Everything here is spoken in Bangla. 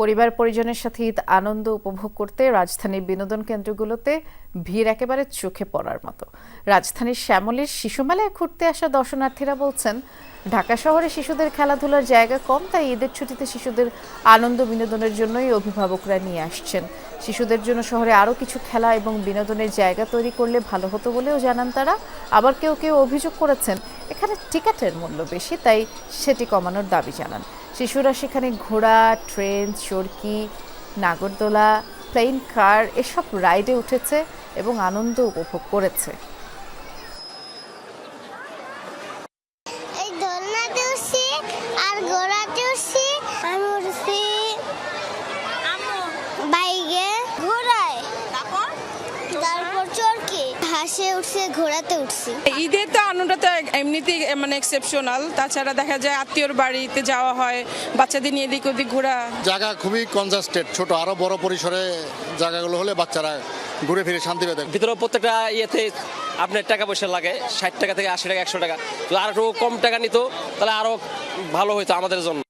পরিবার পরিজনের সাথে ঈদ আনন্দ উপভোগ করতে রাজধানীর বিনোদন কেন্দ্রগুলোতে ভিড় একেবারে চোখে পড়ার মতো। রাজধানীর শ্যামলের শিশু মেলায় ঘুরতে আসা দর্শনার্থীরা বলছেন, ঢাকা শহরে শিশুদের খেলাধুলার জায়গা কম, তাই ঈদের ছুটিতে শিশুদের আনন্দ বিনোদনের জন্যই অভিভাবকরা নিয়ে আসছেন। শিশুদের জন্য শহরে আরও কিছু খেলা এবং বিনোদনের জায়গা তৈরি করলে ভালো হতো বলেও জানান তারা। আবার কেউ কেউ অভিযোগ করেছেন, এখানে টিকিটের মূল্য বেশি, তাই সেটি কমানোর দাবি জানান। শিশুরা সেখানে ঘোড়া ট্রেন চরকি নাগরদোলা প্লেন কার এসব রাইডে উঠেছে এবং আনন্দ উপভোগ করেছে। এই দোলনাতে আর ঘোড়াতে উঠছি বাইকে ঘোড়ায়। তারপর? চরকি। হাসে উঠছে ঘোড়াতে উঠছি। ঈদের তো আনন্দটা তো এমনিতেই মানে এক্সেপশনাল তাছাড়া দেখা যায় আত্মীয়র বাড়িতে যাওয়া হয় বাচ্চাদের নিয়ে এদিক ওদিক ঘোরা। জায়গা খুবই কনজাস্টেড ছোট আরও বড় পরিসরে জায়গাগুলো হলে বাচ্চারা ঘুরে ফিরে শান্তি পেতে ভিতরে প্রত্যেকটা ইয়েতে আপনার টাকা পয়সা লাগে ষাট টাকা থেকে আশি টাকা একশো টাকা। তো আর একটু কম টাকা নিত তাহলে আরও ভালো হইতো আমাদের জন্য।